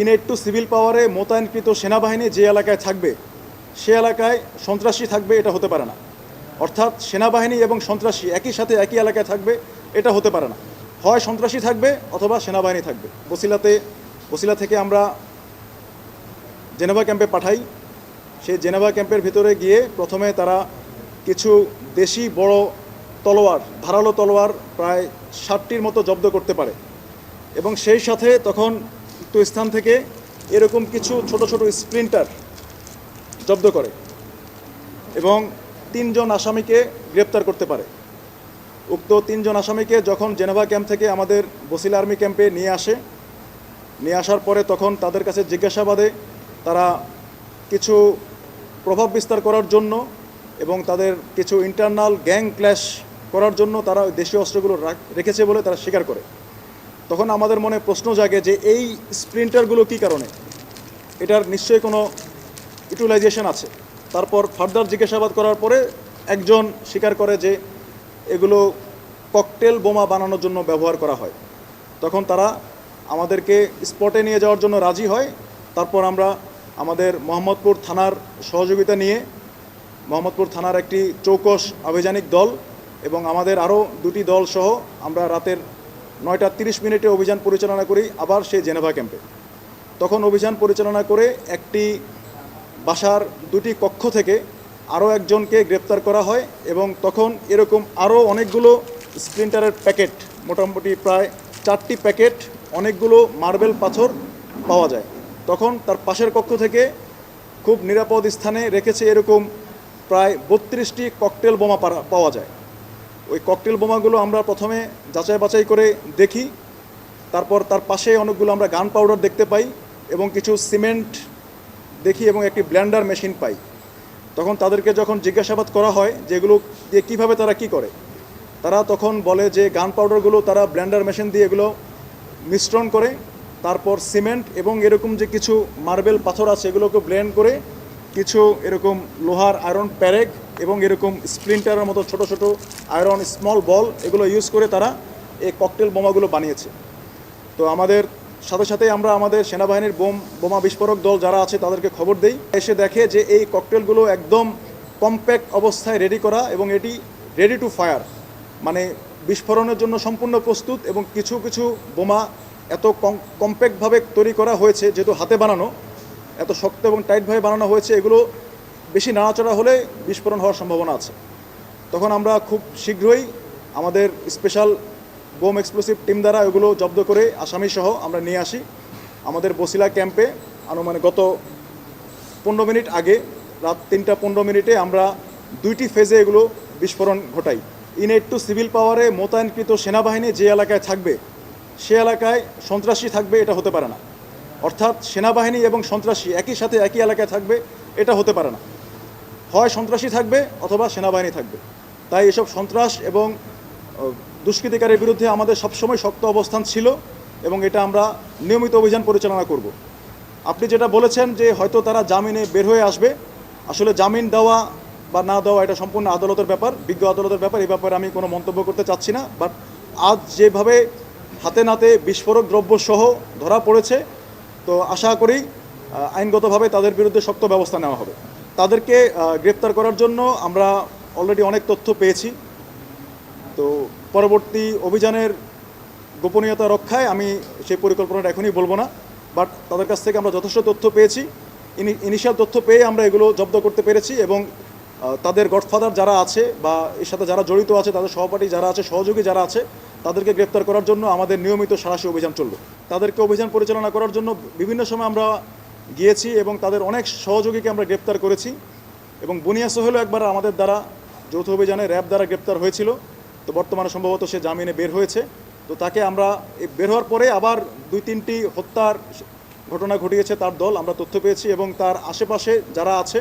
Innate two civil পাওয়ারে মোতায়েনকৃত সেনাবাহিনী যে এলাকায় থাকবে, সে এলাকায় সন্ত্রাসী থাকবে, এটা হতে পারে না। অর্থাৎ সেনাবাহিনী এবং সন্ত্রাসী একই সাথে একই এলাকায় থাকবে, এটা হতে পারে না। হয় সন্ত্রাসী থাকবে অথবা সেনাবাহিনী থাকবে। বসিলাতে বসিলা থেকে আমরা জেনেভা ক্যাম্পে পাঠাই। সেই জেনেভা ক্যাম্পের ভিতরে গিয়ে প্রথমে তারা কিছু দেশি বড় তলোয়ার, ধারালো তলোয়ার প্রায় ষাটটির মতো জব্দ করতে পারে। এবং সেই সাথে তখন একটু স্থান থেকে এরকম কিছু ছোট ছোট স্প্রিন্টার জব্দ করে এবং তিনজন আসামিকে গ্রেপ্তার করতে পারে। উক্ত তিনজন আসামিকে যখন জেনেভা ক্যাম্প থেকে আমাদের বসিলা আর্মি ক্যাম্পে নিয়ে আসে, নিয়ে আসার পরে তখন তাদের কাছে জিজ্ঞাসাবাদে তারা কিছু প্রভাব বিস্তার করার জন্য এবং তাদের কিছু ইন্টারনাল গ্যাং ক্ল্যাশ করার জন্য তারা দেশীয় অস্ত্রগুলো রেখেছে বলে তারা স্বীকার করে। তখন আমাদের মনে প্রশ্ন জাগে যে এই স্প্রিন্টারগুলো কী কারণে? এটার নিশ্চয়ই কোনো ইউটিলাইজেশন আছে। তারপর ফার্দার জিজ্ঞাসাবাদ করার পরে একজন স্বীকার করে যে এগুলো ককটেল বোমা বানানোর জন্য ব্যবহার করা হয়। তখন তারা আমাদেরকে স্পটে নিয়ে যাওয়ার জন্য রাজি হয়। তারপর আমরা আমাদের মোহাম্মদপুর থানার সহযোগিতা নিয়ে মোহাম্মদপুর থানার একটি চৌকস আভিযানিক দল এবং আমাদের আরও দুটি দল সহ আমরা রাতের নয়টা তিরিশ মিনিটে অভিযান পরিচালনা করি, আবার সেই জেনেভা ক্যাম্পে। তখন অভিযান পরিচালনা করে একটি বাসার দুটি কক্ষ থেকে আরও একজনকে গ্রেপ্তার করা হয় এবং তখন এরকম আরও অনেকগুলো স্প্রিন্টারের প্যাকেট, মোটামুটি প্রায় চারটি প্যাকেট, অনেকগুলো মার্বেল পাথর পাওয়া যায়। তখন তার পাশের কক্ষ থেকে খুব নিরাপদ স্থানে রেখেছে এরকম প্রায় বত্রিশটি ককটেল বোমা পাওয়া যায়। ওই ককটেল বোমাগুলো আমরা প্রথমে যাচাই বাছাই করে দেখি। তারপর তার পাশে অনেকগুলো আমরা গান পাউডার দেখতে পাই এবং কিছু সিমেন্ট দেখি এবং একটি ব্ল্যান্ডার মেশিন পাই। তখন তাদেরকে যখন জিজ্ঞাসাবাদ করা হয় যেগুলো দিয়ে কীভাবে তারা কি করে, তারা তখন বলে যে গান পাউডারগুলো তারা ব্ল্যান্ডার মেশিন দিয়ে এগুলো মিশ্রণ করে, তারপর সিমেন্ট এবং এরকম যে কিছু মার্বেল পাথর আছে এগুলোকে ব্লেন্ড করে কিছু এরকম লোহার আয়রন প্যারেক এবং এরকম স্প্রিন্টারের মতো ছোট ছোট আয়রন স্মল বল এগুলো ইউজ করে তারা এই ককটেল বোমাগুলো বানিয়েছে। তো আমাদের সাথে সাথে আমরা আমাদের সেনাবাহিনীর বোম, বোমা বিস্ফোরক দল যারা আছে তাদেরকে খবর দেই। এসে দেখে যে এই ককটেলগুলো একদম কম্প্যাক্ট অবস্থায় রেডি করা এবং এটি রেডি টু ফায়ার মানে বিস্ফোরণের জন্য সম্পূর্ণ প্রস্তুত এবং কিছু কিছু বোমা এত কম্প্যাক্টভাবে তৈরি করা হয়েছে যেহেতু হাতে বানানো, এত শক্ত এবং টাইটভাবে বানানো হয়েছে, এগুলো বেশি নাড়াচড়া হলে বিস্ফোরণ হওয়ার সম্ভাবনা আছে। তখন আমরা খুব শীঘ্রই আমাদের স্পেশাল বোম এক্সপ্লোসিভ টিম দ্বারা এগুলো জব্দ করে আসামি সহ আমরা নিয়ে আসি। আমাদের বসিলা ক্যাম্পে আনুমানিক গত পনেরো মিনিট আগে, রাত তিনটা পনেরো মিনিটে আমরা দুইটি ফেজে এগুলো বিস্ফোরণ ঘটাই। ইনেট টু সিভিল পাওয়ারে মোতায়েনকৃত সেনাবাহিনী যে এলাকায় থাকবে, সে এলাকায় সন্ত্রাসী থাকবে, এটা হতে পারে না। অর্থাৎ সেনাবাহিনী এবং সন্ত্রাসী একই সাথে একই এলাকায় থাকবে, এটা হতে পারে না। হয় সন্ত্রাসী থাকবে অথবা সেনাবাহিনী থাকবে। তাই এসব সন্ত্রাস এবং দুষ্কৃতিকারের বিরুদ্ধে আমাদের সবসময় শক্ত অবস্থান ছিল এবং এটা আমরা নিয়মিত অভিযান পরিচালনা করব। আপনি যেটা বলেছেন যে হয়তো তারা জামিনে বের হয়ে আসবে, আসলে জামিন দেওয়া বা না দেওয়া এটা সম্পূর্ণ আদালতের ব্যাপার, বিজ্ঞ আদালতের ব্যাপার, এই ব্যাপারে আমি কোনো মন্তব্য করতে চাচ্ছি না, বাট আজ যেভাবে হাতে নাতে বিস্ফোরক দ্রব্য সহ ধরা পড়েছে, তো আশা করি আইনগতভাবে তাদের বিরুদ্ধে শক্ত ব্যবস্থা নেওয়া হবে। তাদেরকে গ্রেপ্তার করার জন্য আমরা অলরেডি অনেক তথ্য পেয়েছি। তো পরবর্তী অভিযানের গোপনীয়তা রক্ষায় আমি সেই পরিকল্পনাটা এখনই বলব না বাট তাদের কাছ থেকে আমরা যথেষ্ট তথ্য পেয়েছি। ইনিশিয়াল তথ্য পেয়ে আমরা এগুলো জব্দ করতে পেরেছি এবং তাদের গডফাদার যারা আছে বা এর সাথে যারা জড়িত আছে, তাদের সহপাঠী যারা আছে, সহযোগী যারা আছে, তাদেরকে গ্রেপ্তার করার জন্য আমাদের নিয়মিত সাহসী অভিযান চলবে। তাদেরকে অভিযান পরিচালনা করার জন্য বিভিন্ন সময় আমরা গিয়েছি এবং তাদের অনেক সহযোগীকে আমরা গ্রেপ্তার করেছি এবং বুনিয়া সোহেলও একবার আমাদের দ্বারা যৌথ অভিযানে র্যাব দ্বারা গ্রেপ্তার হয়েছিল। তো বর্তমানে সম্ভবত সে জামিনে বের হয়েছে। তো তাকে আমরা বের হওয়ার পরে আবার দুই তিনটি হত্যার ঘটনা ঘটিয়েছে তার দল, আমরা তথ্য পেয়েছি এবং তার আশেপাশে যারা আছে